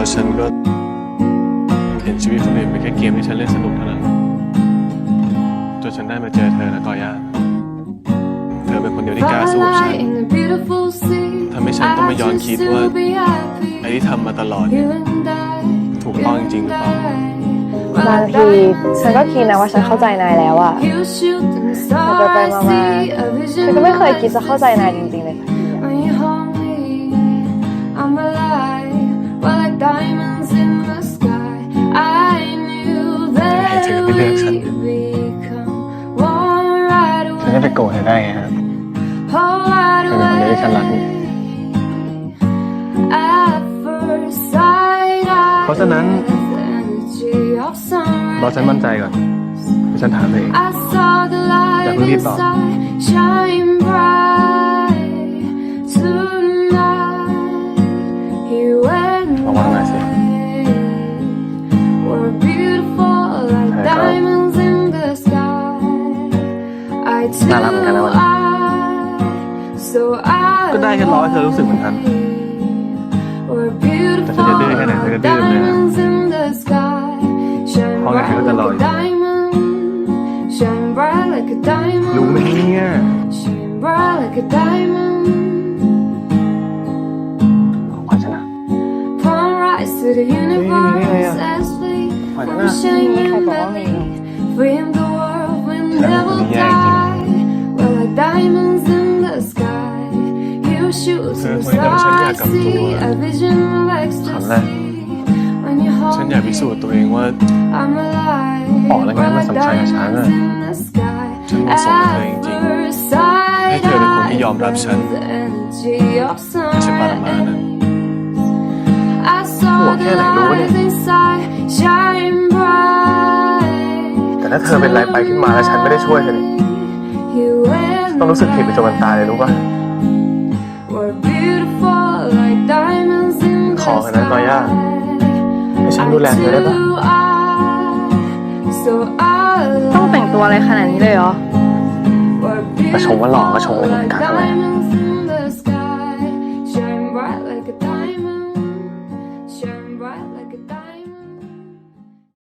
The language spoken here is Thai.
แล้วฉันก็เห็นชีวิตคนอื่นเป็นแค่เกมที่ฉันเล่นสนุกเท่านั้นจนฉันได้มาเจอเธอนะกอย่าเธอเป็นคนเดียวที่กล้าสู้กับฉันทำให้ฉันต้องมาย้อนคิดว่าไอ้ที่ทำมาตลอดเนี่ยถูกต้องจริงๆหรือเปล่าบางทีฉันก็คิดนะว่าฉันเข้าใจนายแล้วอะแต่ไปๆมาๆฉันก็ไม่เคยคิดจะเข้าใจนายจริงๆเลย เธอไปเลือกฉัน we'd become one right ฉันจะไป away. โกรธเธอได้ไงฮะ Oh, right เธอเป็นคนเดียวที่ฉันรักนี่ away. At first sight, I เพราะฉะนั้น felt the energy of รอฉัน sunrise. มั่นใจก่อนเดี๋ยวฉันถามเธอเอง I saw the light อย่าเพิ่งรีบตอบ น่ารักเหมือนกันนะวันนี้ so I ก็ได้แค่รอให้เธอรู้สึกเหมือนกัน We're แต่เธอจะดื้อ beautiful แค่ไหนเธอก็ like ดื้อเลยนะ diamonds in the sky. Shine เพราะงั้นเธอก็จะรอ bright อ like ยู่ a diamond. Shine bright like a diamond. รู้ไหมเนี่ย Shine bright like a diamond. ของขวัญฉันนะ Palm rise to the universe as we Why from not? shame Hindi shoot Sir, through wait, daw siya stars, niyakap to, see ah. a vision of Hala. ecstasy. When you ฉัน hold อยากพิสูจน์ตัวเองว่า I'm alive. บอกแล้วไง We're มัน like สำคัญกับฉันอะ diamonds in the sky. ฉันเหมาะสมกับเธอจริง At first sight, ให้เธอเป็นคนที่ยอมรับฉัน I felt the energy of ไม่ใช่ปรมาณนั้น I saw ห่วงแค่ the ไหนรู้เนี่ย light inside shine bright. แต่ถ้าเธอเป็นอะไรไปขึ้นมาแล้วฉันไม่ได้ช่วยเธอนี่ You and ต้องรู้สึกผิดไปจนวันตายเลยรู้ป่ะ ขอเถอะนะกอย่า sky. ให้ฉันดูแลเธอได้ปะ So I ต้องแต่งตัวอะไรขนาดนี้เลยเหรอ We're ก็ชมว่าหล่อก็ชมเลย beautiful like กักอะไร diamonds in